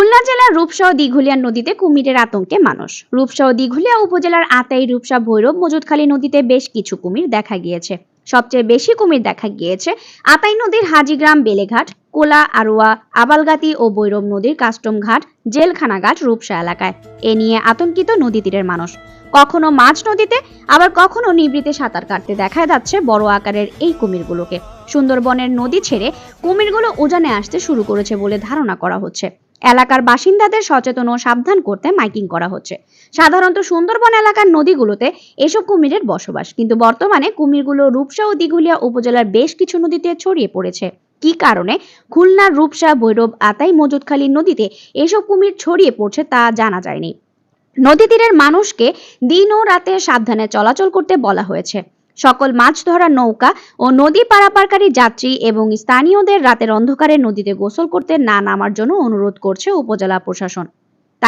খুলনা জেলার রূপসা ও দিঘুলিয়া নদীতে কুমিরের আতঙ্কে মানুষ। রূপসা ও দিঘুলিয়া উপজেলার আতাই, রূপসা, ভৈরব মজুদখালী নদীতে বেশ কিছু কুমির দেখা গিয়েছে। সবচেয়ে বেশি কুমির দেখা গিয়েছে আতাই নদীর হাজিগ্রাম, বেলেঘাট, কোলা, আরোয়া, আবালগাতি ও বৈরব নদীর কাস্টম ঘাট, জেলখানা ঘাট, রূপসা এলাকায়। এ নিয়ে আতঙ্কিত নদী তীরের মানুষ। কখনো মাঝ নদীতে, আবার কখনো নিবৃতে সাঁতার কাটতে দেখা যাচ্ছে বড় আকারের এই কুমিরগুলোকে। সুন্দরবনের নদী ছেড়ে কুমিরগুলো উজানে আসতে শুরু করেছে বলে ধারণা করা হচ্ছে। এলাকার বাসিন্দাদের সচেতন ও সাবধান করতে মাইকিং করা হচ্ছে। সাধারণত সুন্দরবন এলাকার নদীগুলোতে এসব কুমিরের বসবাস, কিন্তু বর্তমানে কুমিরগুলো রূপসা ও দিঘুলিয়া উপজেলার বেশ কিছু নদীতে ছড়িয়ে পড়েছে। কি কারণে? খুলনার রূপসা, ভৈরব, আতাই মজুদখালী নদীতে এসব কুমির ছড়িয়ে পড়ছে তা জানা যায়নি। নদী তীরের মানুষকে দিন ও রাতে সাবধানে চলাচল করতে বলা হয়েছে। সকল মাছ ধরা নৌকা ও নদী পারাপারকারী যাত্রী এবং স্থানীয়দের রাতের অন্ধকারে নদীতে গোসল করতে না নামার জন্য অনুরোধ করছে উপজেলা প্রশাসন।